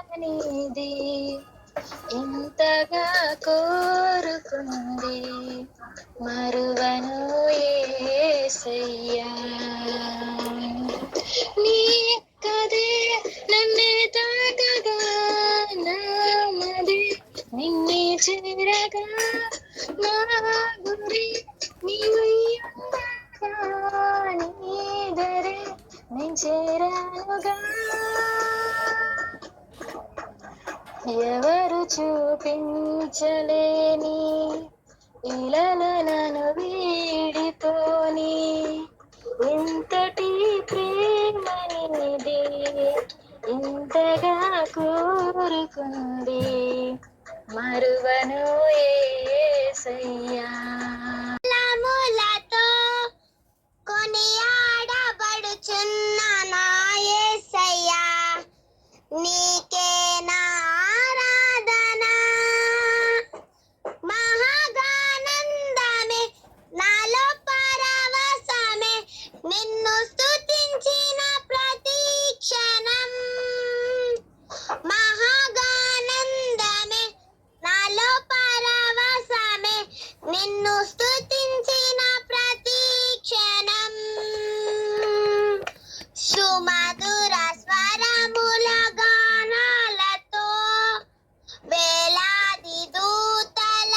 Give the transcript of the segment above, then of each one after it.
వారి ఎంతగా కోరుకుంది మరువను ఏసయ్యా. చేరానుగా. ఎవరు చూపించలేని ఇలలను వీడితోని. ఇంతటి ప్రేమనిది ఇంతగా కోరుకుంది. మరువను ఏ నిన్ను స్తుతించిన ప్రతి క్షణం మహాగానందమే నాలో పరవశమే. నిన్ను స్తుతించిన ప్రతి క్షణం సుమధుర స్వరముల గానాలతో వేలాది దూతల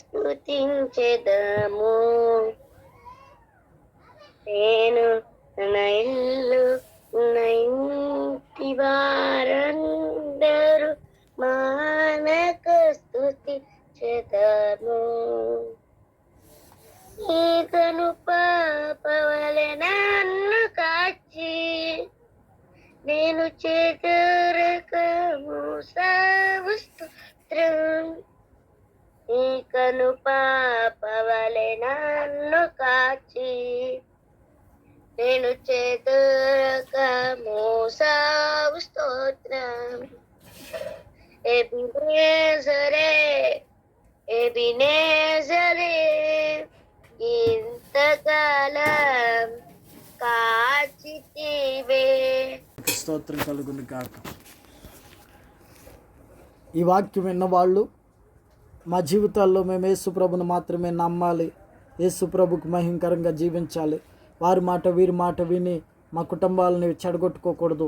స్తుతించెదము. నేను నా ఇల్లు నా ఇంటి వారందరూ మానక స్తుతించెదము ఈతను పాపవలె నన్ను కాచి నేను చేతురకము సవస్త్రం ఈకను పాపవలె నన్ను కాచి నేను చేతురక మోసావు స్తోత్రం. ఎబినేజరే ఎబినేజరే ఇంతకాలం కాచితివే. స్తోత్రం కలుగును కాక ఈ వాక్యం విన్నవాళ్ళు మా జీవితాల్లో మేము యేసుప్రభుని మాత్రమే నమ్మాలి. యేసుప్రభుకు మహింకరంగా జీవించాలి. వారి మాట వీరి మాట విని మా కుటుంబాలని చెడగొట్టుకోకూడదు.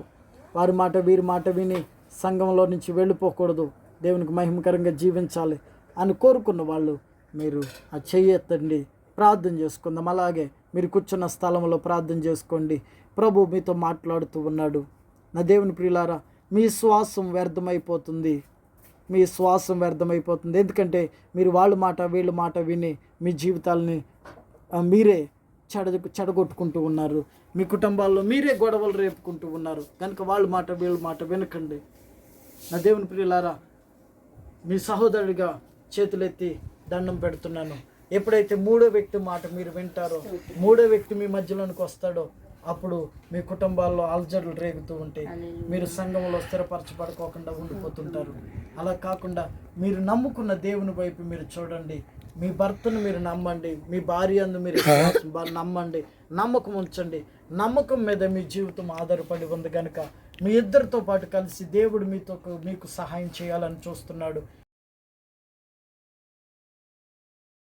వారి మాట వీరి మాట విని సంఘంలో నుంచి వెళ్ళిపోకూడదు. దేవునికి మహిమకరంగా జీవించాలి అని కోరుకున్న వాళ్ళు మీరు ఆ చెయ్యెత్తండి ప్రార్థన చేసుకుందాం. అలాగే మీరు కూర్చున్న స్థలంలో ప్రార్థన చేసుకోండి. ప్రభు మీతో మాట్లాడుతూ ఉన్నాడు. నా దేవుని ప్రియులారా మీ శ్వాసం వ్యర్థమైపోతుంది. మీ శ్వాసం వ్యర్థమైపోతుంది. ఎందుకంటే మీరు వాళ్ళ మాట వీళ్ళ మాట విని మీ జీవితాలని మీరే చెడ చెడగొట్టుకుంటూ ఉన్నారు. మీ కుటుంబాల్లో మీరే గొడవలు రేపుకుంటూ ఉన్నారు. కనుక వాళ్ళ మాట వీళ్ళ మాట వినకండి. నా దేవుని ప్రియులారా మీ సహోదరుడిగా చేతులెత్తి దండం పెడుతున్నాను. ఎప్పుడైతే మూడో వ్యక్తి మాట మీరు వింటారో మూడో వ్యక్తి మీ మధ్యలోనికి వస్తాడో అప్పుడు మీ కుటుంబాల్లో అలజడులు రేగుతూ ఉంటాయి మీరు సంఘంలో స్థిరపరచబడుకోకుండా ఉండిపోతుంటారు. అలా కాకుండా మీరు నమ్ముకున్న దేవుని వైపు మీరు చూడండి. మీ భర్తను మీరు నమ్మండి. మీ భార్య అందు మీరు నమ్మండి. నమ్మకం ఉంచండి. నమ్మకం మీద మీ జీవితం ఆధారపడి ఉంది కనుక మీ ఇద్దరితో పాటు కలిసి దేవుడు మీతో మీకు సహాయం చేయాలని చూస్తున్నాడు.